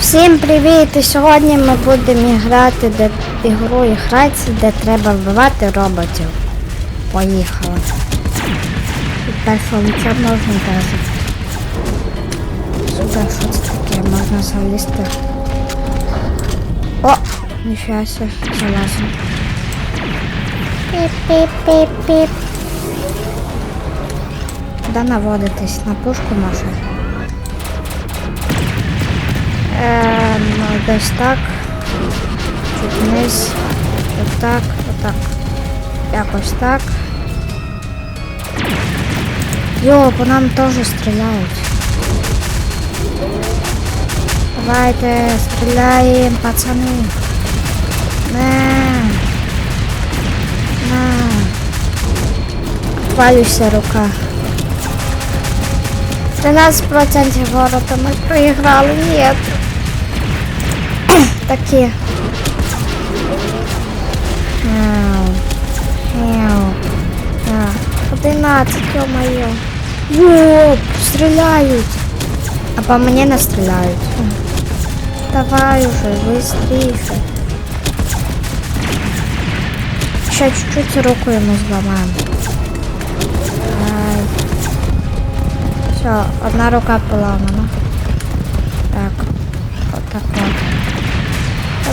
Всім привіт! І сьогодні ми будемо грати де ігру і грати, де треба вбивати роботів. Поїхали. Першого лиця можна даже. Супер, що це таке? Можна залізти. О! Ніфіга себе, залазимо. Піп-піп-піп-піп. Куди наводитись? На пушку може? Ем, десь так. Чуть вниз. Отак, отак. Якось так. Йо, по нам теж стріляють. Давайте стріляємо, пацани. На. На. Хвалюся рука. 13% города мы проиграли. Нет Такие. Мяу. Мяу. Да. 11, ё-моё. Ёп, стреляют. А по мне настреляют. Давай уже, быстрее. Сейчас чуть-чуть руку ему сломаем. Давай. Все, одна рука поламана.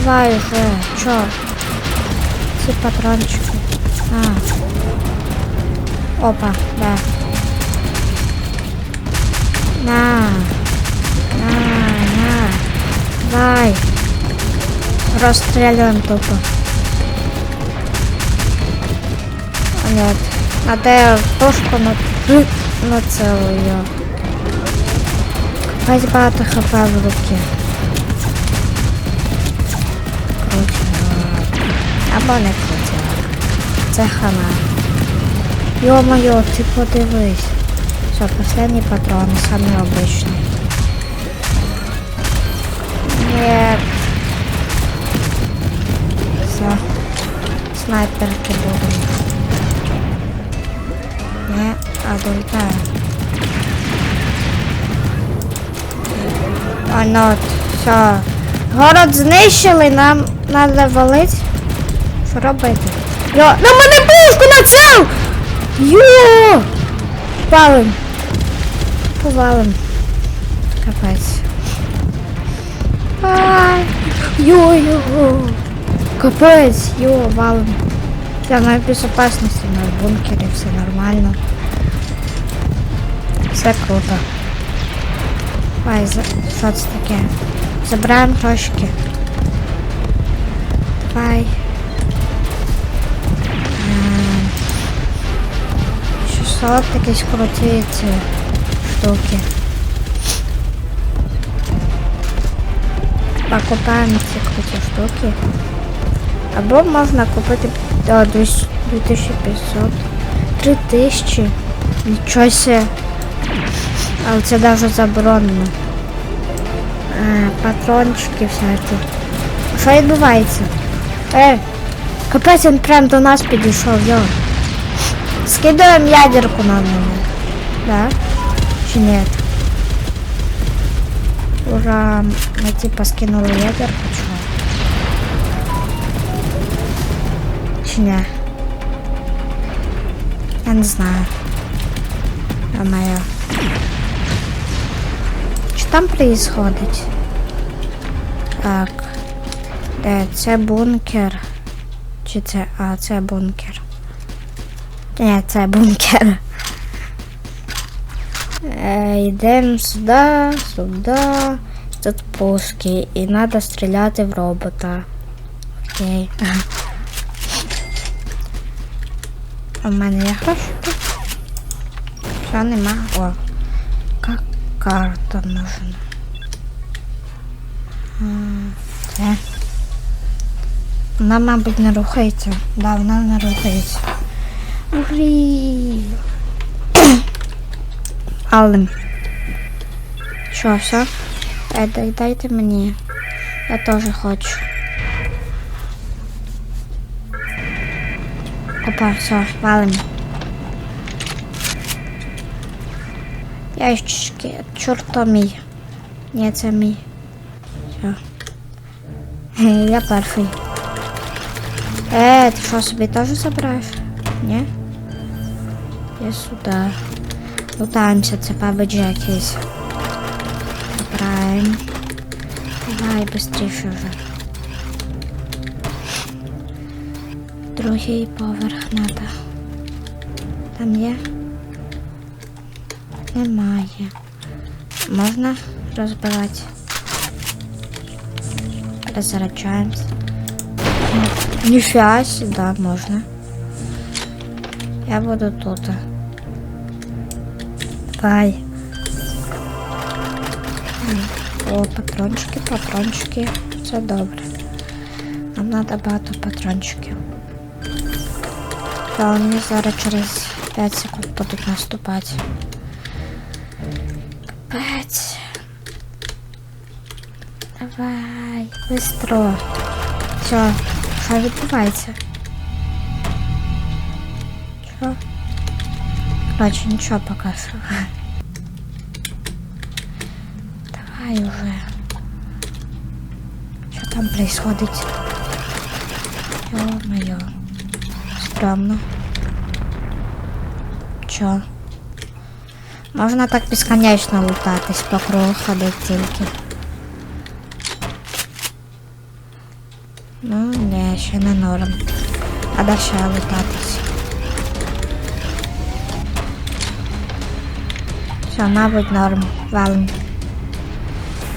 Давай уже, чё? Все патрончики. А. Опа, да. На. На, на. Давай. Расстреляем тупо. А нет. Надо тушку на, на целую. Весь багато хп в руки. Або не крутяк. Це хана. Йо-моє, ти подивись. Все, последні патрони, самі обичні. Нет. Все. Снайперки будуть. Не, а долетаю. А ну, все. Город знищили, нам треба валити. Що робити? Йо, на мене пушку нацел! Йо! Палим. Повалим. Капець. Ай! Йо-йо! Капець, йо, валим. Ми в безопасності, ми в бункері, все нормально. Все круто. Ай, за... що це таке? Забираємо трошки. Давай. 600 якісь круті ці штуки. Покупаємо ці круті штуки. Або можна купити о, 200 2500. 3000. Нічого себе. Але це навіть заборонено. А, патрончики всякі. Що відбувається? Е, капець він прям до нас підійшов, йо. Скидаємо ядерку на нього. Да? Чи ні? Ура, ми типа скинули ядерку, чого? Чи ні? Я не знаю. Я моя. Що там происходить? Так. Де це бункер? Чи це. А, це бункер. Ні, це бункер. Е, йдемо сюди, сюди. Тут пуски. І треба стріляти в робота. Окей. В мене є гроші? Що нема? О. Как карта нужна. Це. Вона, мабуть, не рухається. Да, вона не рухається. Угрі. Але. Що, все? Е, дай- дайте мені. Я теж хочу. Опа, все, валим. Ящички, чорто мій. Ні, це мій. Все. Е, Я перший. Е, ти що собі теж забираєш? Ні? Я сюди. Лутаємося, це пабеджі якийсь. Забираємо. Давай, быстріше вже. Другий поверх надо. Там є? Немає. Можна розбивати? Роззаряджаємось. Ніфіга да, можна. Я буду тут. Давай. О, патрончики, патрончики. Все добре. Нам треба багато патрончиків. Та вони зараз через 5 секунд будуть наступати. Капець. Давай, быстро. Все, що відбувається? Що? Короче, нічого поки що. Давай уже. Що там происходит? Ё-моё. Странно. Чо? Можна так безконечно лутатись по кругу ходити тільки. Ну, не, ще не норм. Треба ще лутатись. Все, мабуть, норм. Валим.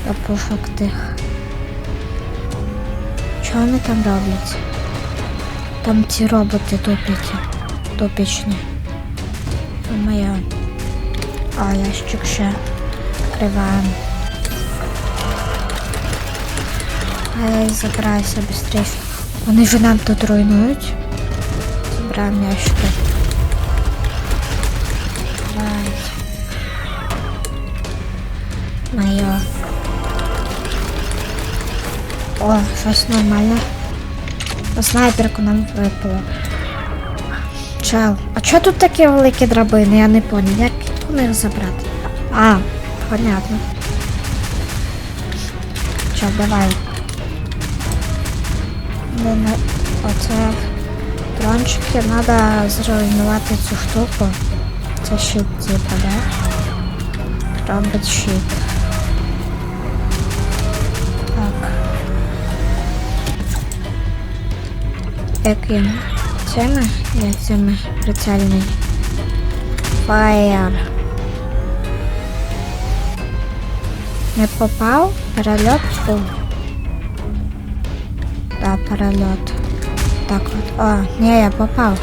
До пушок тих. Що вони там роблять? Там ці роботи тупляться. Тупічні. Моя. А, ящик ще. Відкриваємо. Ай, забирайся быстрее. Вони ж нам тут руйнують. Забираємо ящики. Моє. О, щось нормально. По снайперку нам випало. Чел, а чого тут такі великі драбини? Я не понял. Як у них забрати? А, понятно. Чел, давай. Не на... Оце дрончики, треба зруйнувати цю штуку. Це щит, типа, да? Робить щит. Так. Яким? Цими? Ні, цими прицельний. Фаєр. Не попав? Перельот був. Да, перельот. Так от. О, ні, я попав.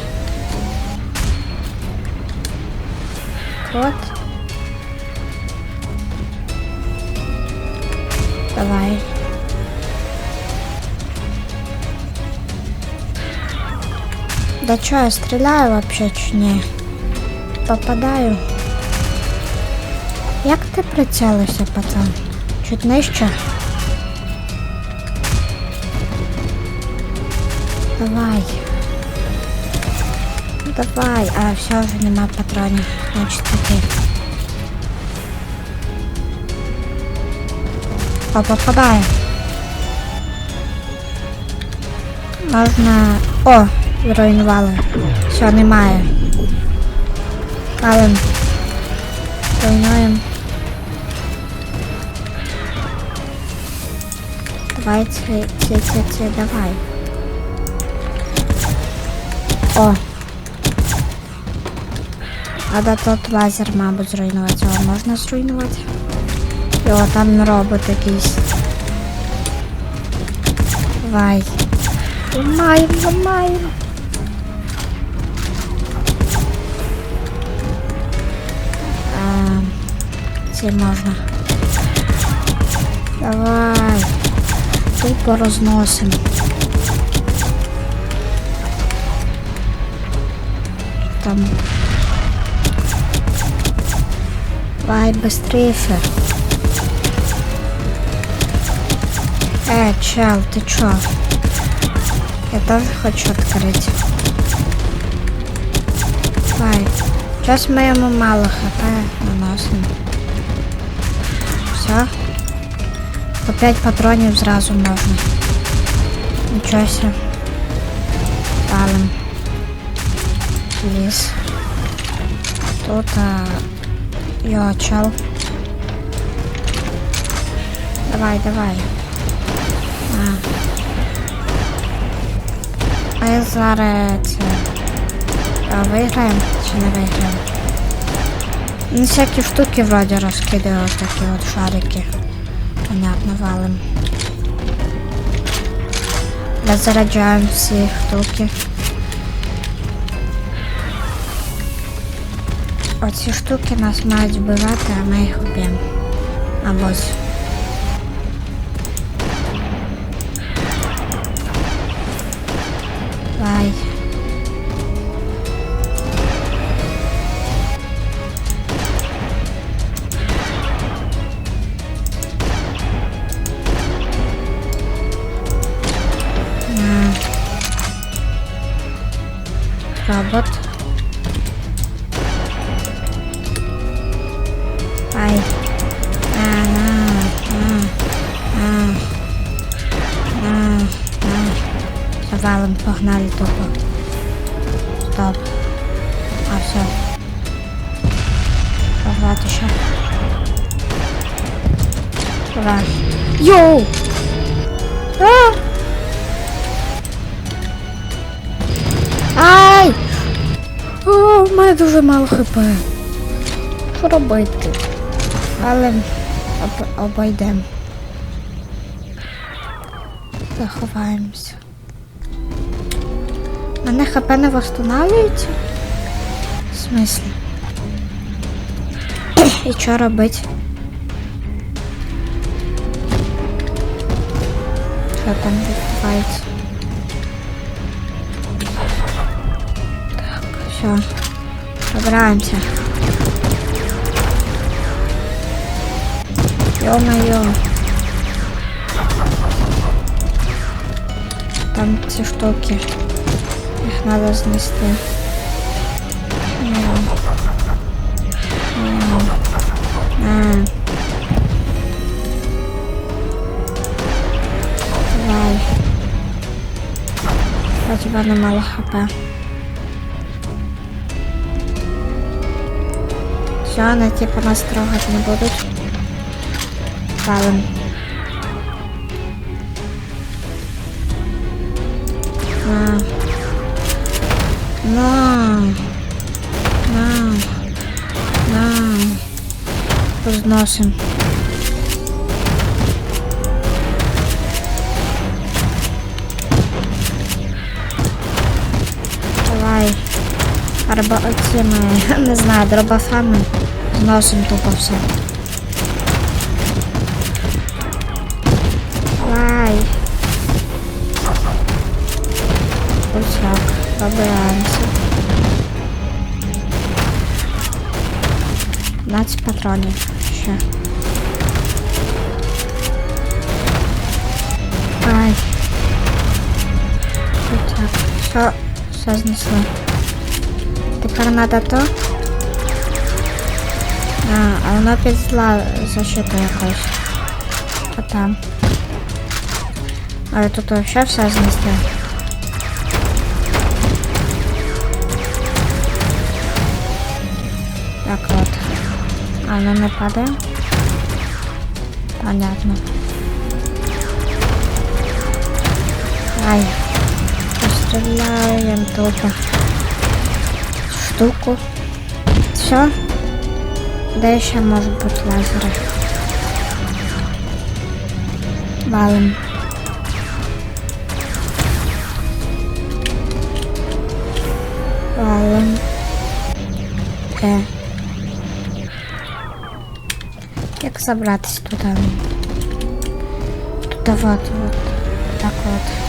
От. Да чё, я стреляю вообще чи ні? Попадаю. Як ти прицілився, пацан? Чуть нижче? Давай. Ну, Давай. А, все, вже нема патронів. Значить таки. О, попадаю. Можна... О, зруйнували. Все, немає. Палим. Руйнуємо. Давай ці, ці, ці, ці, давай. О. Надо тут лазер, мабуть, зруйнувати. Його можна зруйнувати? Його там робот якийсь. Давай. Ламаємо, ламаємо. А, ці можна. Давай. Тупо розносимо. Там. Давай быстрее. Э, чел, ты чё? Я тоже хочу открыть. Давай. Сейчас мы ему мало хп наносим. Все. По 5 патронів зразу можна. Нічого себе. Палим. Ліс. Тут а... Йо, чел. Давай, давай. А. А я зараз це. А виграємо Не виграємо? Ну, всякі штуки вроді розкидаю такі от шарики. Понятно, валим. Роззаряджаємо всі штуки. Оці штуки нас мають вбивати, а ми їх вб'ємо. Або погнали тупо. Стоп. А, все. Давайте ще. Давай. Йоу! А! Ай! О, в мене дуже мало хп. Що робити? Але об, обійдемо. Заховаємося. Мене хп не восстанавливається? В смислі? І що робити? Що там відбувається? Так, все. Собираемся. Ё-моё. Там ці штуки. Їх надо знести. Мяу. Мяу. На. Давай. У тебя на мало хп. Все, вони типу нас трогати не будуть. Палим. На. Розносим. Давай. Арба цими, не знаю, дробафами зносим тупо все. Давай. Ось так, пробираємося. 15 патронів так, все, знесли. Тепер надо то. А, а воно під зла защиту якось. А там. Але тут вообще все знести. Так от. А воно не падає? Понятно. Ай. Постріляємо тупо. Штуку. Все. Де ще можуть бути лазери? Валим. Валим. Е. Як забратися туди? Туди вот, вот. Так вот.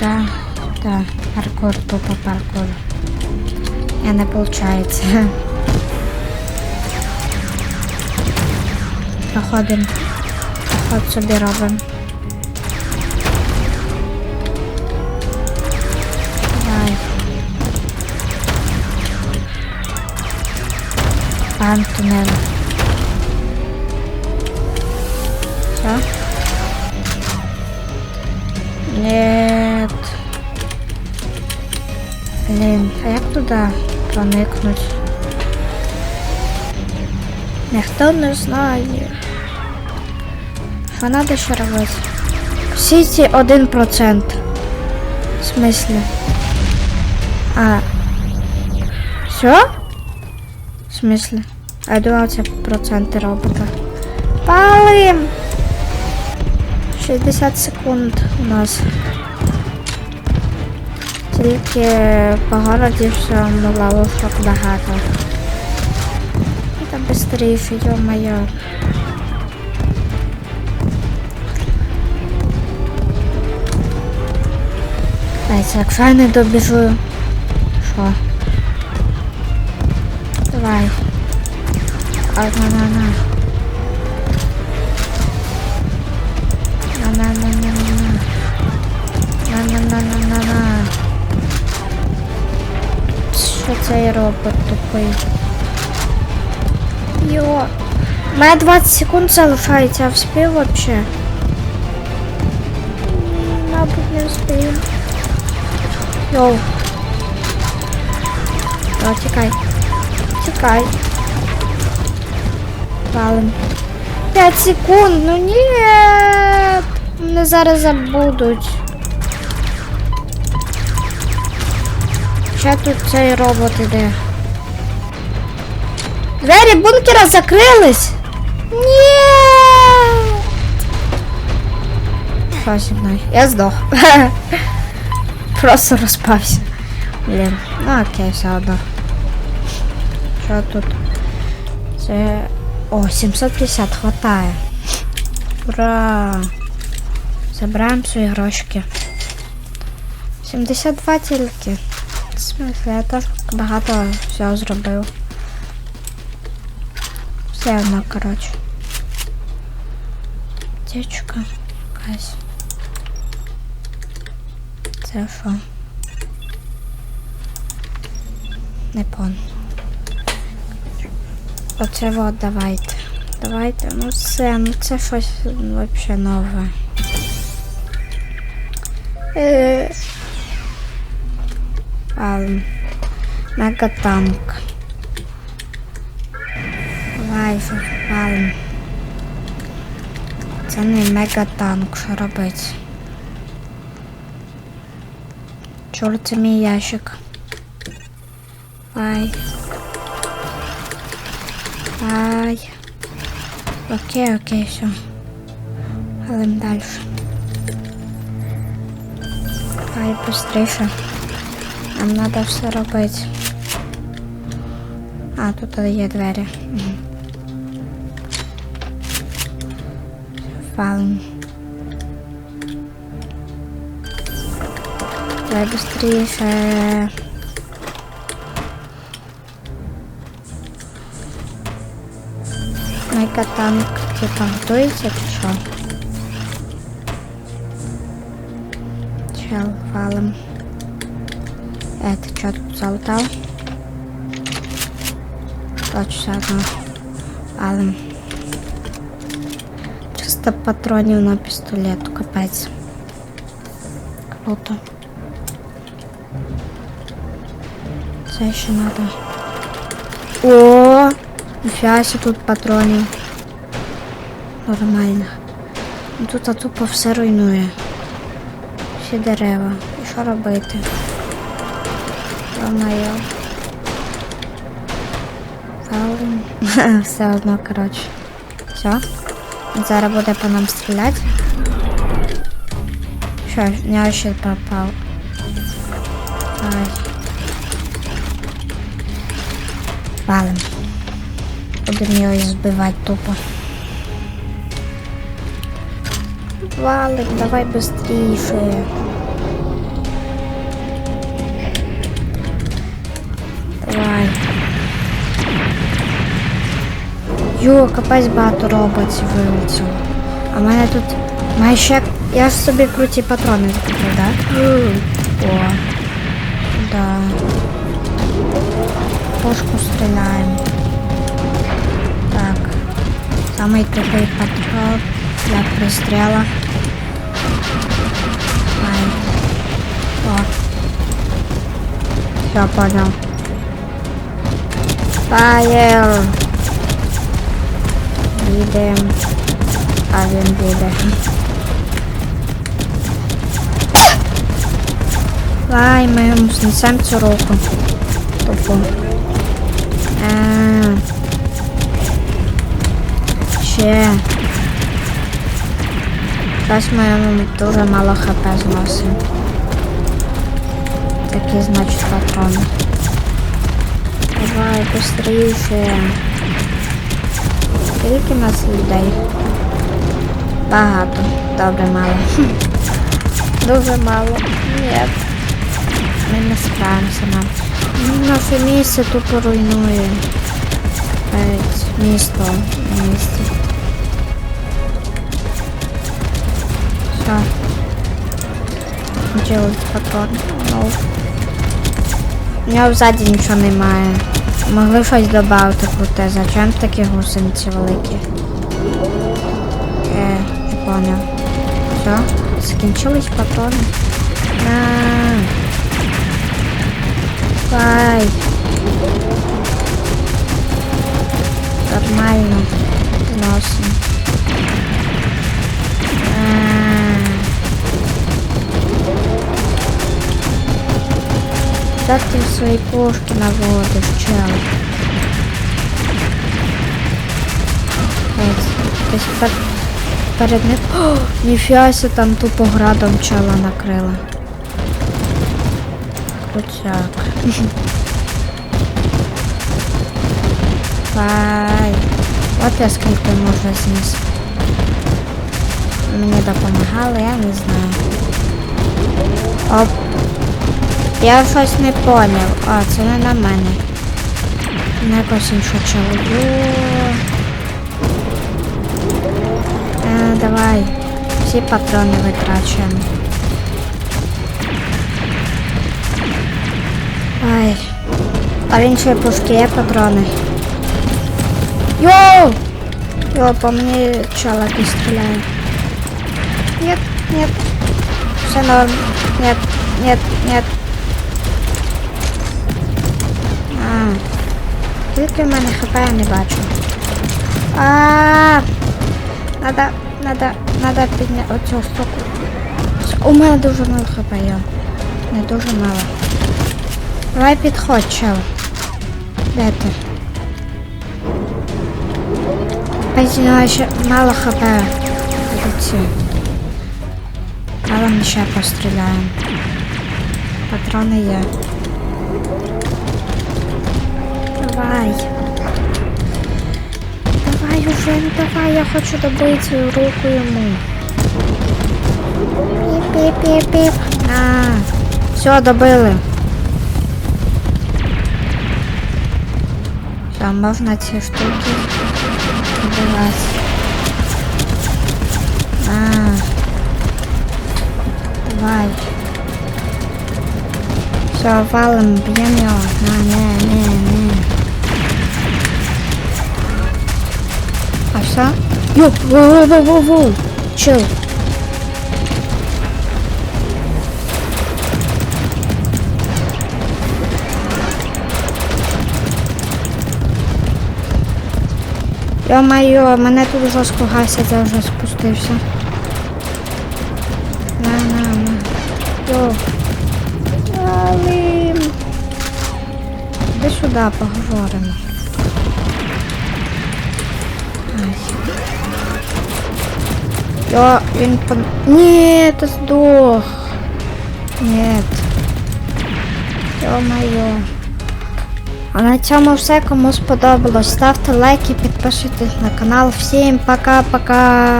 Да, да. Паркур, тупо паркур. Я не получается. Проходим. Проход собі робимо. Давай. Пан тунель. Що? Нет. Блін, а як туди проникнуть? Ніхто не знає. Що треба ще робити? Всі ці 1%. В смислі? А. Все? В смислі? А я думав, це проценти робота. Палим! 60 секунд у нас Тільки по городі все ловушок багато. Та быстріше, ё-моё. Ай, це якщо я не добіжу. Що? Давай. А, на, на, на. На, Цей робот тупий? Йо. У мене 20 секунд залишається, а вспів вообще? Мабуть, не вспію. Йоу. О, тікай. Тікай. Палим. 5 секунд, ну нет. Мене зараз забудуть. Ще тут цей робот іде. Двері бункера закрились. Ні. Я здох. Просто розпався. Блін. Ну окей, все одно. Що тут? Це. О, 750 хватає. Ура! Забираємо свої грошики. 72 тільки. Смысле, я багато всього зробив. Все одно, коротше. Течка якась. Це що? Не пон. Оце вот давайте. Давайте, ну все, ну це щось вообще нове. Е, Палм. Мегатанк. Же, палм. Це не мегатанк, що робить? Чорт, це мій ящик. Ай. Ай. Окей, окей, все. Галим дальше. Ай, быстріше. Нам надо все робити. А, тут є двері. Мгм. Валим. Давай быстріше. Мегатанк типа готується чи що? Чел, валим. Ти чого тут залутав? Точно одно. Валим. 300 патронів на пістолет, капець. Круто. Це ще надо. О, себе тут патронів. Нормально. Тут а тупо все руйнує. Всі дерева. І що робити? Ламаю. Валим. Все одно, коротше. Все. Буде по нам стріляти. Що, в нього ще пропав. Ай. Валим. Будемо його збивати тупо. Валик, давай быстрее. Йо, капець багато роботів вилетіло. А в мене тут має ще. Я ж собі круті патрони купив, да? М, О. Да. Пушку стріляємо. Так. Самий тупий патрон. Як пристріла. Ай. О. Все, понял. Фаєр. Їдем. А він їде. Давай, ми йому знесемо цю руку. Тупо. А. Ще. Зараз ми йому дуже мало хп зносимо. Такі, значить, патрони. Давай, быстріше. Скільки нас людей? Багато. Добре, мало. Дуже мало. Ні. Ми не справимося нам. Наше місце тупо руйнує. Місто місці. Все. Делать патрон. Ну. У нього ззаді нічого немає. Могли щось додати круте. Зачем такі гусениці великі? Е, не поняв. Все, скінчились патрони. Давай. Нормально. Зносим. Как ты свои пушки наводишь, чел? Есть пер- перед ним... О, ніфіга себе, там тупо градом чела накрила. Крутяк. Бай. От я скільки можна зніс. Мені допомагали, я не знаю. Оп. Я щось не поняв. А, це не на мене. На якось іншу чоловіку. Е, давай. Всі патрони витрачуємо. Ай. А в іншої пушки є патрони. Йоу! Йо, по мені чоловік стріляє. Нет, нет. Все норм. Нет, нет, нет. Тільки в мене хп я не бачу. А. Надо, надо, надо підняти оцю штуку. У мене дуже мало хп, я. Не дуже мало. Давай підходь, чел. Де ти? Пойди, ще мало хп. Але ми ще постріляємо. Патрони є. Давай. Давай уже, ну давай, я хочу добити руку йому. Піп-піп-піп-піп. А, все, добили. Все, можна ці штуки добивати. А, давай. Все, валим, б'ємо його. На, не, не, не. А все? Йо, воу-воу-воу-воу. Чил. Йо-майо, мене тут жорстко гасять, я вже спустився. На, на, на. Йо. Алим. Іди сюди, поговоримо. Йо, він по... Ні, ти здох. Нет. Йо-майо. А на цьому все. Кому сподобалось, ставте лайки, підписуйтесь на канал. Всім пока-пока.